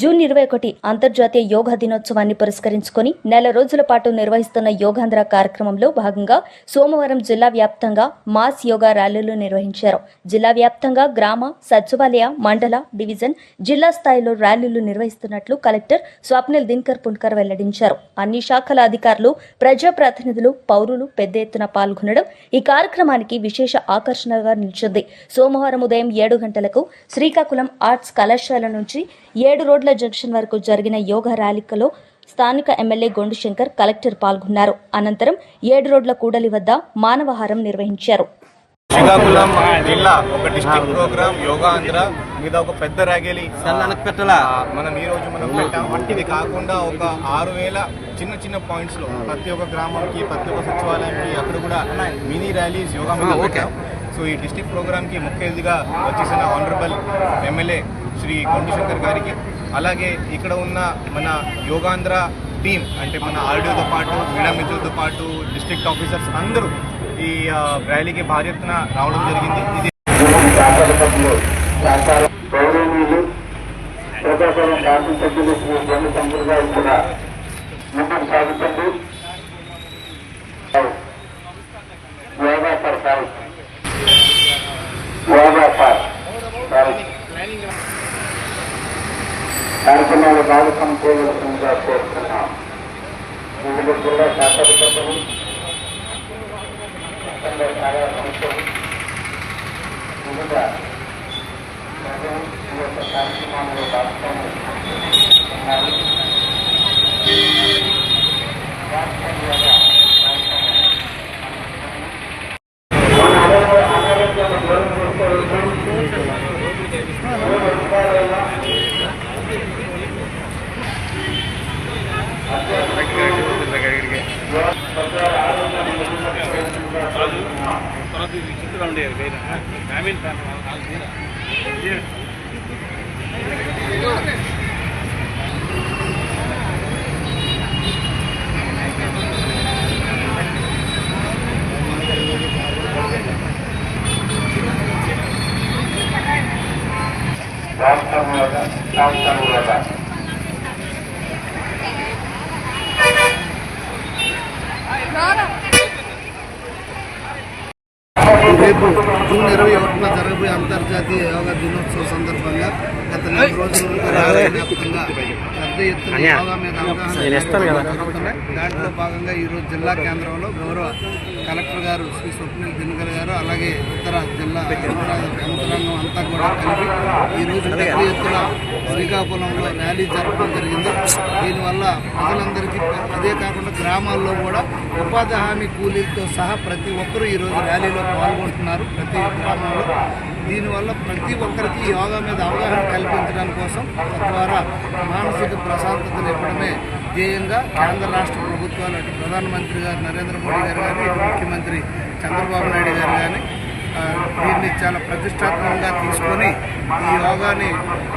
June ఇరవై ఒకటి అంతర్జాతీయ యోగా దినోత్సవాన్ని పురస్కరించుకొని నెల రోజుల పాటు నిర్వహిస్తున్న యోగాంధ్ర కార్యక్రమంలో భాగంగా సోమవారం జిల్లా వ్యాప్తంగా మాస్ యోగా ర్యాలీలు నిర్వహించారు. జిల్లా వ్యాప్తంగా గ్రామ సచివాలయ మండల డివిజన్ జిల్లా స్థాయిలో ర్యాలీలు నిర్వహిస్తున్నట్లు కలెక్టర్ స్వప్నిల్ దినకర్ పుల్కర్ వెల్లడించారు. అన్ని శాఖల అధికారులు ప్రజాప్రతినిధులు పౌరులు పెద్ద ఎత్తున పాల్గొనడం ఈ కార్యక్రమానికి విశేష ఆకర్షణగా నిలిచింది. సోమవారం ఉదయం ఏడు గంటలకు శ్రీకాకుళం ఆర్ట్స్ కళాశాల నుంచి ఏడు రోడ్ల జంక్షన్ వరకు జరిగిన యోగా ర్యాలీలో స్థానిక ఎమ్మెల్యే గొండు శంకర్ కలెక్టర్ పాల్గొన్నారు. అనంతరం ఏడు రోడ్ల కూడలి వద్ద మానవహారం నిర్వహించారు. శ్రీకాకుళం జిల్లా ఒక డిస్ట్రిక్ట్ ప్రోగ్రామ్ యోగా ఆంధ్ర మీద ఒక పెద్ద ర్యాగేలి. మనం ఈ రోజు మనం పెట్టాం. ఇది కాకుండా ఒక ఆరు వేల చిన్న చిన్న పాయింట్స్లో ప్రతి ఒక్క గ్రామంకి ప్రతి ఒక్క సచివాలయంకి అక్కడ కూడా మినీ ర్యాలీస్ యోగా మీద పెట్టాం. సో ఈ డిస్ట్రిక్ట్ ప్రోగ్రామ్కి ముఖ్య అతిథిగా వచ్చేసిన ఆనరబుల్ ఎమ్మెల్యే శ్రీ కొండి శంకర్ గారికి అలాగే ఇక్కడ ఉన్న మన యోగాంధ్ర టీం అంటే మన ఆర్డీఓతో పాటు క్రీడా పాటు డిస్ట్రిక్ట్ ఆఫీసర్స్ అందరూ ఈ ర్యాలీకి భారీ రావడం జరిగింది. ఇది శాసనసభ్యులు శాసనసభ్యులు ముందుకు కార్యక్రమాలు భాగస్వామ్యం చేయవలసిందిగా కోరుతున్నాం వివిధ జిల్లా శాసనసభ్యులు సంఘ కార్య సంస్థలు వివిధ ప్రజలు ఈ యొక్క కార్యక్రమాల్లో భాగస్వామ్యం ఉన్నారు. రాష్ట్రంలో రాష్ట్రంలో రేపు జూన్ ఇరవై ఒకటిన జరగబోయే అంతర్జాతీయ యోగా దినోత్సవం సందర్భంగా గత నెల రోజుల నుండి రాష్ట్ర వ్యాప్తంగా పెద్ద ఎత్తున యోగా మీద అవగాహన దాంట్లో భాగంగా ఈరోజు జిల్లా కేంద్రంలో గౌరవ కలెక్టర్ గారు శ్రీ స్వప్నిల్ దినకర్ గారు అలాగే ఇతర జిల్లా యంత్రాంగం అంతా కూడా కలిపి ఈరోజు పెద్ద ఎత్తున శ్రీకాకుళంలో ర్యాలీ జరపడం జరిగింది. దీనివల్ల ప్రజలందరికీ అదే కాకుండా గ్రామాల్లో కూడా ఉపాధి హామీ కూలీలతో సహా ప్రతి ఒక్కరూ ఈరోజు ర్యాలీలో పాల్గొంటున్నారు ప్రతి గ్రామంలో దీనివల్ల ప్రతి ఒక్కరికి యోగా మీద అవగాహన కల్పించడం కోసం తద్వారా మానసిక ప్రశాంతతను ఇవ్వడమే ధ్యేయంగా కేంద్ర రాష్ట్ర ప్రభుత్వాలు అటు ప్రధానమంత్రి గారు నరేంద్ర మోడీ గారు కానీ ముఖ్యమంత్రి చంద్రబాబు నాయుడు గారు కానీ దీన్ని చాలా ప్రతిష్టాత్మకంగా తీసుకొని ఈ యోగాని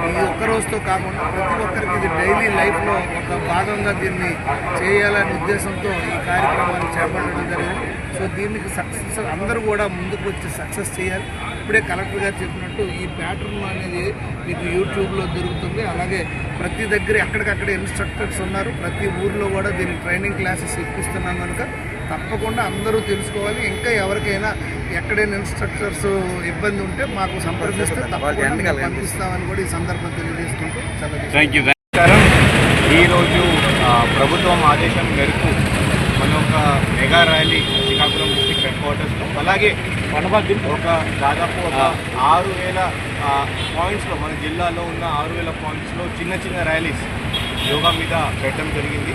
ఈ ఒక్క రోజుతో కాకుండా ప్రతి ఒక్కరికి ఇది డైలీ లైఫ్లో ఒక భాగంగా దీన్ని చేయాలనే ఉద్దేశంతో ఈ కార్యక్రమాన్ని చేపట్టడం జరిగింది. సో దీనికి సక్సెస్ అందరూ కూడా ముందుకు వచ్చి సక్సెస్ చేయాలి. ఇప్పుడే కలెక్టర్ గారు చెప్పినట్టు ఈ ప్యాటర్న్ అనేది మీకు యూట్యూబ్లో దొరుకుతుంది. అలాగే ప్రతి దగ్గర ఎక్కడికక్కడ ఇన్స్ట్రక్టర్స్ ఉన్నారు. ప్రతి ఊర్లో కూడా దీనికి ట్రైనింగ్ క్లాసెస్ ఇప్పిస్తున్నాం కనుక తప్పకుండా అందరూ తెలుసుకోవాలి. ఇంకా ఎవరికైనా ఎక్కడైనా ఇన్స్ట్రక్టర్స్ ఇబ్బంది ఉంటే మాకు సంప్రదిస్తే తప్పకుండా పంపిస్తామని కూడా ఈ సందర్భం తెలియజేసుకుంటూ ఈరోజు ప్రభుత్వం ఆదేశం మేరకు మన ఒక mega rally Srikakulam district head క్వార్టర్స్లో అలాగే ఒక దాదాపు ఒక ఆరు వేల పాయింట్స్లో మన జిల్లాలో ఉన్న ఆరు వేల పాయింట్స్లో చిన్న చిన్న ర్యాలీస్ యోగా మీద పెట్టడం జరిగింది.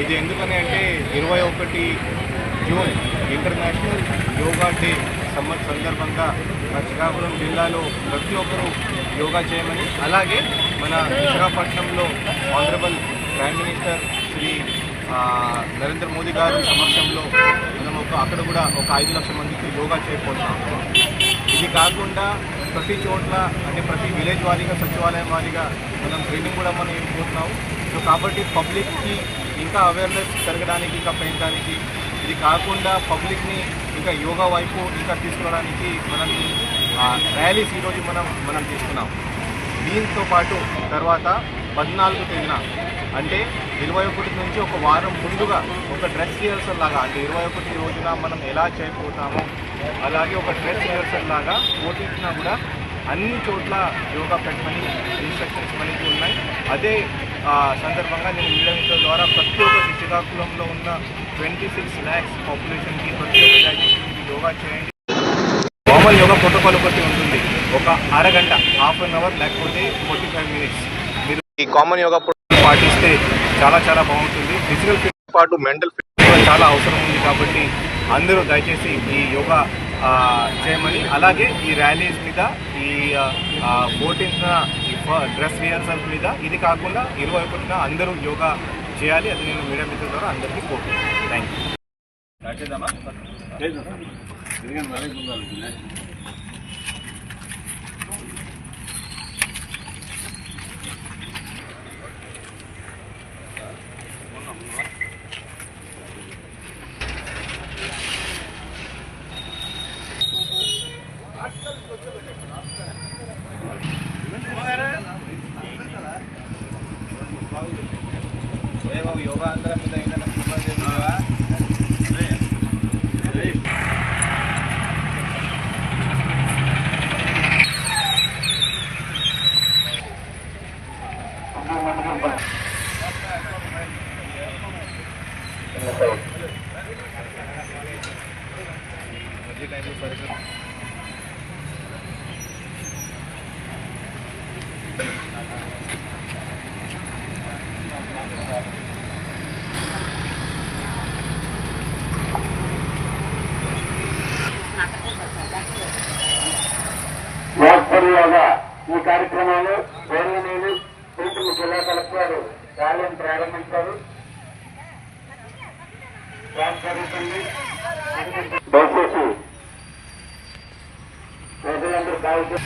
ఇది ఎందుకని అంటే ఇరవై ఒకటి June international yoga day summer సందర్భంగా మన శ్రీకాకుళం జిల్లాలో ప్రతి ఒక్కరూ యోగా చేయమని అలాగే మన విశాఖపట్నంలో honourable prime minister Shri Narendra Modi గారి సమక్షంలో మనం ఒక అక్కడ కూడా ఒక ఐదు లక్షల మందికి యోగా చేయబోతున్నాం ఇది కాకుండా ప్రతి చోట్ల అంటే ప్రతి విలేజ్ వారీగా సచివాలయం వారీగా మనం ట్రైనింగ్ కూడా మనం ఇవ్వబోతున్నాం సో కాబట్టి పబ్లిక్కి ఇంకా అవేర్నెస్ పెరగడానికి ఇంకా పెంచడానికి ఇది కాకుండా పబ్లిక్ని ఇంకా యోగా వైపు ఇంకా తీసుకురావడానికి మనం ర్యాలీస్ ఈరోజు మనం మనం తీసుకున్నాం. దీంతో పాటు తర్వాత పద్నాలుగు తేదీన అంటే ఇరవై ఒకటి నుంచి ఒక వారం ముందుగా ఒక డ్రెస్ రిహర్సల్ లాగా అంటే ఇరవై ఒకటి రోజున మనం ఎలా చేయబోతామో అలాగే ఒక డ్రెస్ రిహర్సల్ లాగా పోటీచ్చినా కూడా అన్ని చోట్ల యోగా పెట్టమని ఇన్స్ట్రక్షన్స్ మనకి ఉన్నాయి. అదే సందర్భంగా నేను మీడియా మిత్రుల ద్వారా ప్రతి ఒక్క శ్రీకాకుళంలో ఉన్న ట్వంటీ సిక్స్ ల్యాక్స్ పాపులేషన్కి ప్రతి ఒక్క యోగా చేయండి. మామూలు యోగా ప్రోటోకాల్ ఒకటి ఉంటుంది. ఒక అరగంట హాఫ్ అన్ అవర్ లేకపోతే ఫార్టీ ఫైవ్ మినిట్స్ మీరు ఈ కామన్ యోగా ప్రోటోకాల్ పాటిస్తే చాలా చాలా బాగుంటుంది. ఫిజికల్ ఫిట్ పాటు మెంటల్ ఫిట్ కూడా చాలా అవసరం ఉంది కాబట్టి అందరూ దయచేసి ఈ యోగా చేయమని. అలాగే ఈ ర్యాలీస్ మీద ఈ ఫోర్టీన్త్ డ్రెస్ రిహర్సల్స్ మీద. ఇది కాకుండా ఇరవై ఒకటిన అందరూ యోగా చేయాలి. అది నేను మీడియా మిత్రుల ద్వారా అందరికీ కోరుకుంటున్నాను థ్యాంక్ యూ యోగా అందరం మీద ఏదైనా వాస్తవంగా ఈ కార్యక్రమాలు గౌరవనీయులు తిరుపతి జిల్లా కలెక్టర్ ర్యాలీని ప్రారంభించారు. దయచేసి ప్రజలందరూ కావచ్చు